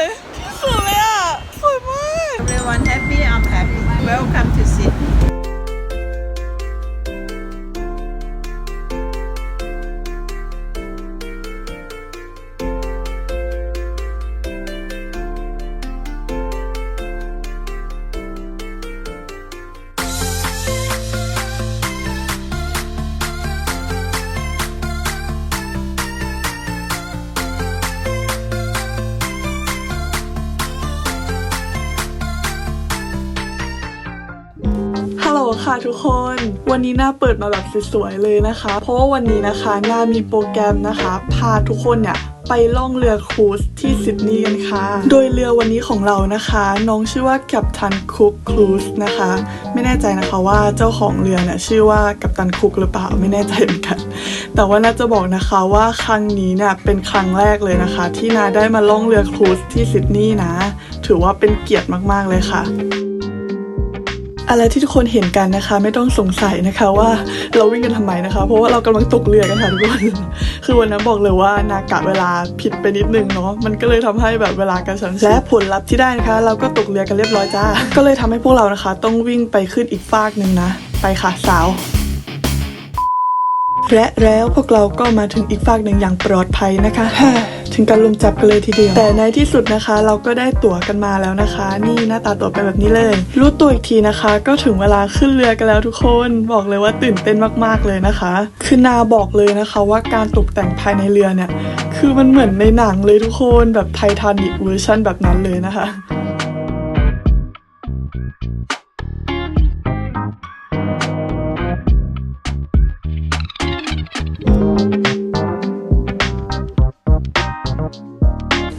เฮัลโหลค่ะทุกคน วันนี้หน้าเปิดมาแบบสวยๆเลยนะคะ เพราะว่าวันนี้นะคะหน้ามีโปรแกรมนะคะ พาทุกคนเนี่ยไปล่องเรือครูซที่ซิดนีย์กันค่ะ โดยเรือวันนี้ของเรานะคะ น้องชื่อว่ากัปตันคุกครูซนะคะ ไม่แน่ใจนะคะว่าเจ้าของเรือเนี่ยชื่อว่ากัปตันคุกหรือเปล่าไม่แน่ใจเหมือนกัน แต่ว่าน่าจะบอกนะคะว่าครั้งนี้เนี่ยเป็นครั้งแรกเลยนะคะ ที่นาได้มาล่องเรือครูซที่ซิดนีย์นะ ถือว่าเป็นเกียรติมากๆเลยค่ะ อะไรที่ทุกคนเห็นกันนะคะ ไม่ต้องสงสัยนะคะว่าเราวิ่งกันทำไมนะคะ เพราะว่าเรากำลังตกเรือกันค่ะทุกคนคือวันนั้นบอกเลยว่านากะเวลาผิดไปนิดนึงเนาะมันก็เลยทำให้แบบเวลากระชั้นและผลลัพธ์ที่ได้นะคะ เราก็ตกเรือกันเรียบร้อยจ้าก็เลยทำให้พวกเรานะคะ ต้องวิ่งไปขึ้นอีกฟากหนึ่งนะ ไปค่ะสาวและแล้วพวกเราก็มาถึงอีกฝากหนึ่งอย่างปลอดภัยนะคะ ถึงการลุมจับกันเลยทีเดียว แต่ในที่สุดนะคะ เราก็ได้ตั๋วกันมาแล้วนะคะ นี่หน้าตาตั๋วเป็นแบบนี้เลย รู้ตัวอีกทีนะคะ ก็ถึงเวลาขึ้นเรือกันแล้วทุกคนบอกเลยว่าตื่นเต้นมากๆเลยนะคะคือนาบอกเลยนะคะว่าการตกแต่งภายในเรือเนี่ยคือมันเหมือนในหนังเลยทุกคนแบบไททานิกเวอร์ชันแบบนั้นเลยนะคะ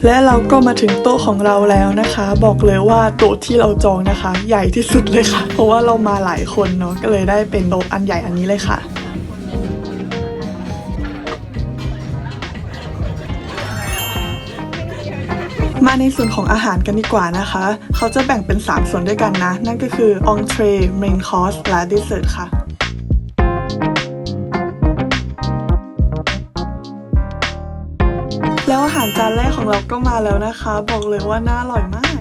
และเราก็มาถึงโต๊ะของเราแล้วนะคะ บอกเลยว่าโต๊ะที่เราจองนะคะ ใหญ่ที่สุดเลยค่ะ เพราะว่าเรามาหลายคนเนาะก็เลยได้เป็นโต๊ะอันใหญ่อันนี้เลยค่ะมาในส่วนของอาหารกันดีกว่านะคะ เขาจะแบ่งเป็น 3 ส่วนด้วยกันนะ นั่นก็คือ entree main course และ dessert ค่ะาหารจานแรกของเราก็มาแล้วนะคะ บอกเลยว่าน่าอร่อยมาก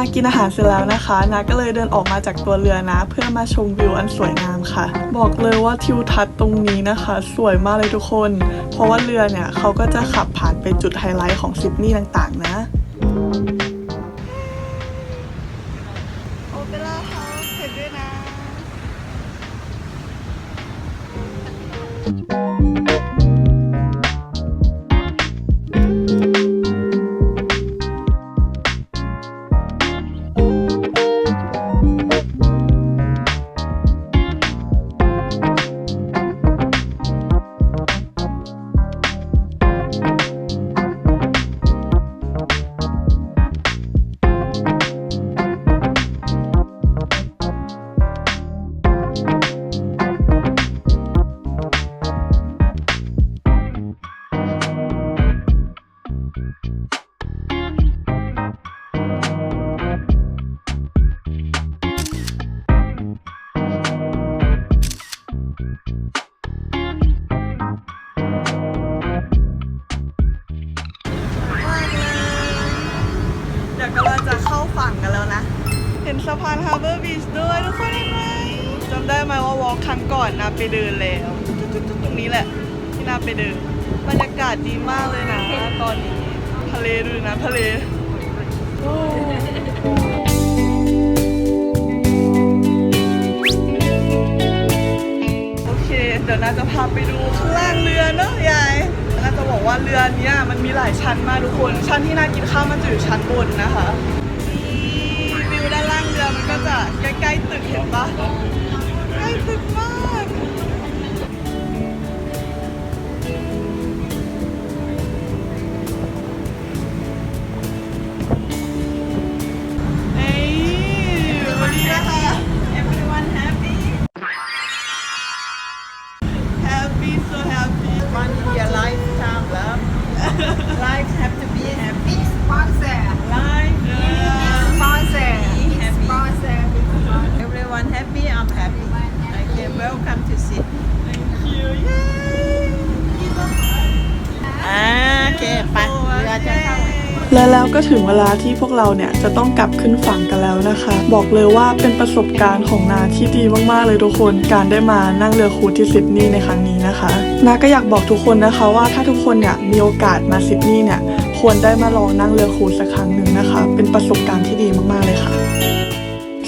นากินอาหารเสร็จแล้วนะคะ นาก็เลยเดินออกมาจากตัวเรือนะ เพื่อมาชมวิวอันสวยงามค่ะ บอกเลยว่าทิวทัศน์ตรงนี้นะคะ สวยมากเลยทุกคน เพราะว่าเรือเนี่ยเขาก็จะขับผ่านไปจุดไฮไลท์ของซิดนีย์ต่างๆ นะโอเปร่าเฮาส์เห็นด้วยนะ อร์บีชด้วยทุกคนเห็นไหมจำได้ไหมว่าวอล์คครั้งก่อนนาไปเดินแล้วจุดๆตรงนี้แหละที่นาไปเดินบรรยากาศดีมากเลยนะ ตอนนี้ทะเลดูนะทะเลโอ้เคเดี๋ยวนาจะพาไปดูข้างล่างเรือเนอะยายน่าจะบอกว่าเรือเนี้ยมันมีหลายชั้นมากทุกคน ชั้นที่น่ากินข้าวมันจะอยู่ชั้นบนนะคะ ก็จะใกล้ๆตึกเห็นปะใกล้ตึกมาก และแล้วก็ถึงเวลาที่พวกเราเนี่ยจะต้องกลับขึ้นฝั่งกันแล้วนะคะ บอกเลยว่าเป็นประสบการณ์ของนาที่ดีมากๆเลยทุกคน การได้มานั่งเรือครูที่ซิดนีย์ในครั้งนี้นะคะนาก็อยากบอกทุกคนนะคะว่าถ้าทุกคนเนี่ยมีโอกาสมาซิดนีย์เนี่ยควรได้มาลองนั่งเรือครูสักครั้งหนึ่งนะคะ เป็นประสบการณ์ที่ดีมากๆเลยค่ะ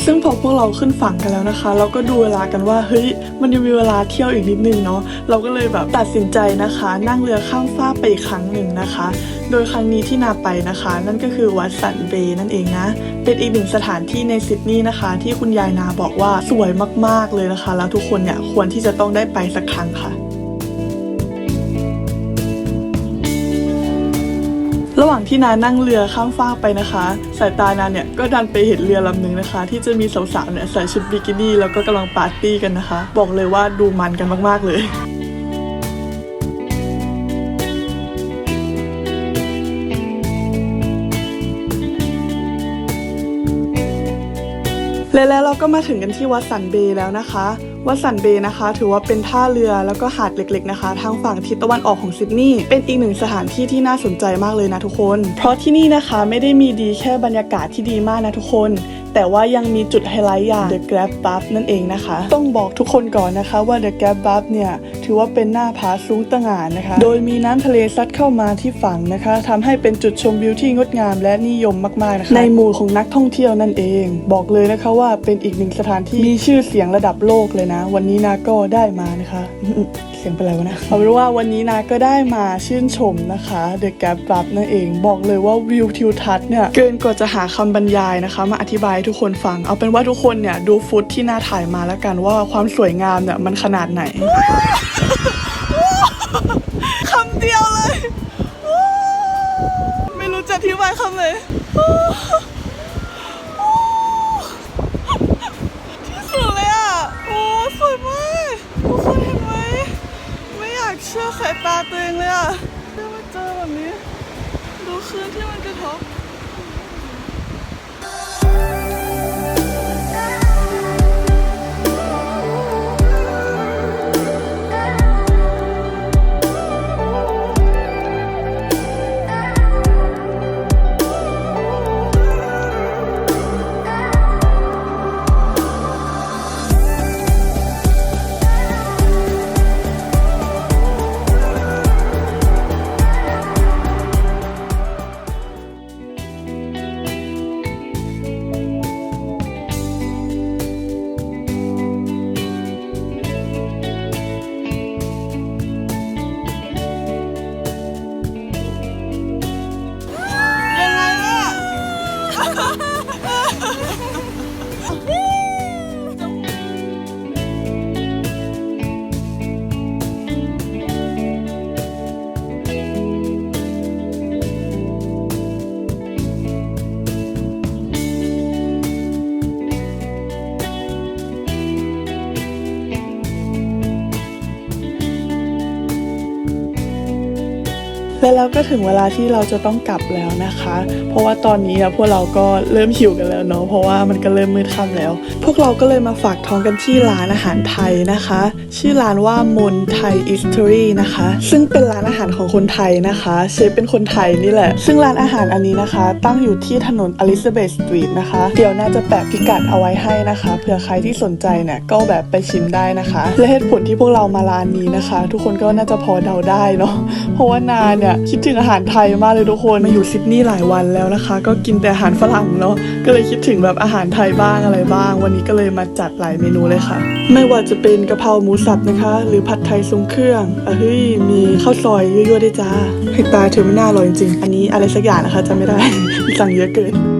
ซึ่งพอพวกเราขึ้นฝั่งกันแล้วนะคะ เราก็ดูเวลากันว่าเฮ้ยมันยังมีเวลาเที่ยวอีกนิดนึงเนาะเราก็เลยแบบตัดสินใจนะคะ นั่งเรือข้ามฟากไปอีกครั้งหนึ่งนะคะ โดยครั้งนี้ที่นาไปนะคะ นั่นก็คือวัดสันเบนั่นเองนะ เป็นอีกหนึ่งสถานที่ในซิดนีย์นะคะ ที่คุณยายนาบอกว่าสวยมากๆเลยนะคะ แล้วทุกคนเนี่ยควรที่จะต้องได้ไปสักครั้งค่ะ ระหว่างที่นานั่งเรือข้ามฟากไปนะคะ สายตานาเนี่ยก็ดันไปเห็นเรือลำหนึ่งนะคะ ที่จะมีสาวๆเนี่ยใส่ชุดบิกินี่แล้วก็กำลังปาร์ตี้กันนะคะ บอกเลยว่าดูมันกันมากๆเลยและแล้วเราก็มาถึงกันที่วัดสันเบแล้วนะคะ วัดสันเบย์นะคะ ถือว่าเป็นท่าเรือแล้วก็หาดเล็กๆนะคะ ทางฝั่งทิศตะวันออกของซิดนีย์เป็นอีกหนึ่งสถานที่ที่น่าสนใจมากเลยนะทุกคน เพราะที่นี่นะคะไม่ได้มีดีแค่บรรยากาศที่ดีมากนะทุกคน แต่ว่ายังมีจุดไฮไลท์อย่าง The Grab Bub นั่นเองนะคะ ต้องบอกทุกคนก่อนนะคะว่า The Grab Bub เนี่ย ถือว่าเป็นหน้าผาสูงตะหง่านนะคะ โดยมีน้ำทะเลซัดเข้ามาที่ฝั่งนะคะทำให้เป็นจุดชมวิวที่งดงามและนิยมมากๆนะคะในหมู่ของนักท่องเที่ยวนั่นเอง บอกเลยนะคะว่าเป็นอีกหนึ่งสถานที่มีชื่อเสียงระดับโลกเลยนะ วันนี้นาก็ได้มานะคะ เสียงเป็นไรวะนะเอาเป็นว่าวันนี้นาก็ได้มาชื่นชมนะคะ The Gap Bub นั่นเอง บอกเลยว่าวิวทิวทัศน์เนี่ยเกินกว่าจะหาคำบรรยายนะคะ มาอธิบายให้ทุกคนฟัง เอาเป็นว่าทุกคนเนี่ยดูฟุตที่นาถ่ายมาแล้วกันว่าความสวยงามเนี่ยมันขนาดไหนคำเดียวเลย ไม่รู้จะอธิบายคำเลย และแล้วก็ถึงเวลาที่เราจะต้องกลับแล้วนะคะ เพราะว่าตอนนี้อะพวกเราก็เริ่มหิวกันแล้วเนาะเพราะว่ามันก็เริ่มมืดค่ำแล้ว พวกเราก็เลยมาฝากท้องกันที่ร้านอาหารไทยนะคะ ชื่อร้านว่ามนไทยอิสตอรี่นะคะ ซึ่งเป็นร้านอาหารของคนไทยนะคะเชฟเป็นคนไทยนี่แหละ ซึ่งร้านอาหารอันนี้นะคะ ตั้งอยู่ที่ถนนอลิซาเบธสตรีทนะคะ เดี๋ยวน่าจะแปะพิกัดเอาไว้ให้นะคะ เผื่อใครที่สนใจเนี่ยก็แบบไปชิมได้นะคะ และเหตุผลที่พวกเรามาร้านนี้นะคะ ทุกคนก็น่าจะพอเดาได้เนาะเพราะว่านานเนี่ยคิดถึงอาหารไทยมากเลยทุกคนมาอยู่ซิดนีย์หลายวันแล้วนะคะ ก็กินแต่อาหารฝรั่งเนาะก็เลยคิดถึงแบบอาหารไทยบ้างอะไรบ้าง วันนี้ก็เลยมาจัดหลายเมนูเลยค่ะ ไม่ว่าจะเป็นกะเพราหมูสับนะคะ หรือผัดไทยทรงเครื่องอะเฮ้ยมีข้าวซอยยั่วๆด้วยจ้าให้ตายเธอไม่น่าอร่อยจริงอันนี้อะไรสักอย่างนะคะจำไม่ได้สั่งเยอะเกิน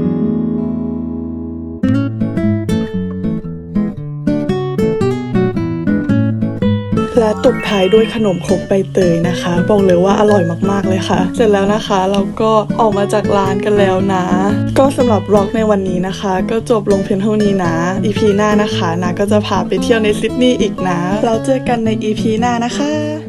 ตบท้ายด้วยขนมครกใบเตยนะคะ บอกเลยว่าอร่อยมากๆเลยค่ะ เสร็จแล้วนะคะเราก็ออกมาจากร้านกันแล้วนะ ก็สำหรับร็อกในวันนี้นะคะ ก็จบลงเพียงเท่านี้นะ EP หน้านะคะนะก็จะพาไปเที่ยวในซิดนีย์อีกนะ เราเจอกันใน EP หน้านะคะ